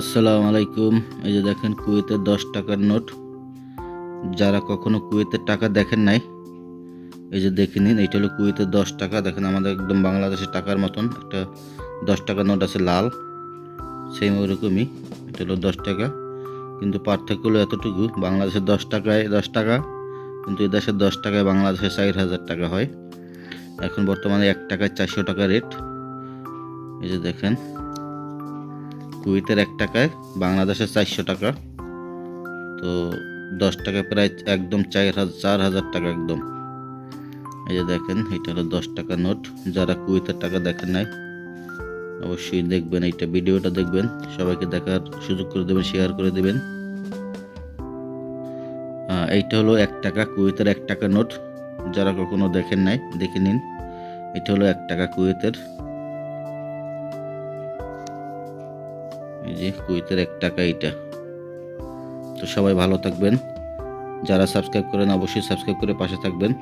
আসসালামু আলাইকুম এই যে দেখেন কুয়েতের দশ টাকার নোট। যারা কখনো কুয়েতের টাকা দেখেন নাই, এই যে দেখে নিন, এইটা হলো কুয়েতের দশ টাকা। দেখেন আমাদের একদম বাংলাদেশের টাকার মতন একটা দশ টাকার নোট আছে লাল, সেম ওরকমই, এটা হলো দশ টাকা। কিন্তু পার্থক্য হলো এতটুকু বাংলাদেশের দশ টাকায় দশ টাকা, কিন্তু এদেশের দশ টাকায় বাংলাদেশে চার হাজার টাকা হয়। এখন বর্তমানে এক টাকায় চারশো টাকা রেট। এই যে দেখেন কুয়েতের এক টাকায়, বাংলাদেশের চারশো টাকা। তো দশ টাকা প্রায় একদম চার হাজার চার হাজার টাকা একদম। এই যে দেখেন, এটা হলো দশ টাকা নোট। যারা কুয়েতের টাকা দেখেন নাই, অবশ্যই দেখবেন এইটা, ভিডিওটা দেখবেন। সবাইকে দেখার সুযোগ করে দেবেন শেয়ার করে দেবেন। এইটা হলো এক টাকা, কুয়েতের এক টাকা নোট। যারা কখনো দেখেন নাই, দেখে নিন। এটা হলো এক টাকা কুয়েতের। এই যে কুইতের এক টাকা এটা তো সবাই ভালো থাকবেন। যারা সাবস্ক্রাইব করেন, অবশ্যই সাবস্ক্রাইব করে পাশে থাকবেন।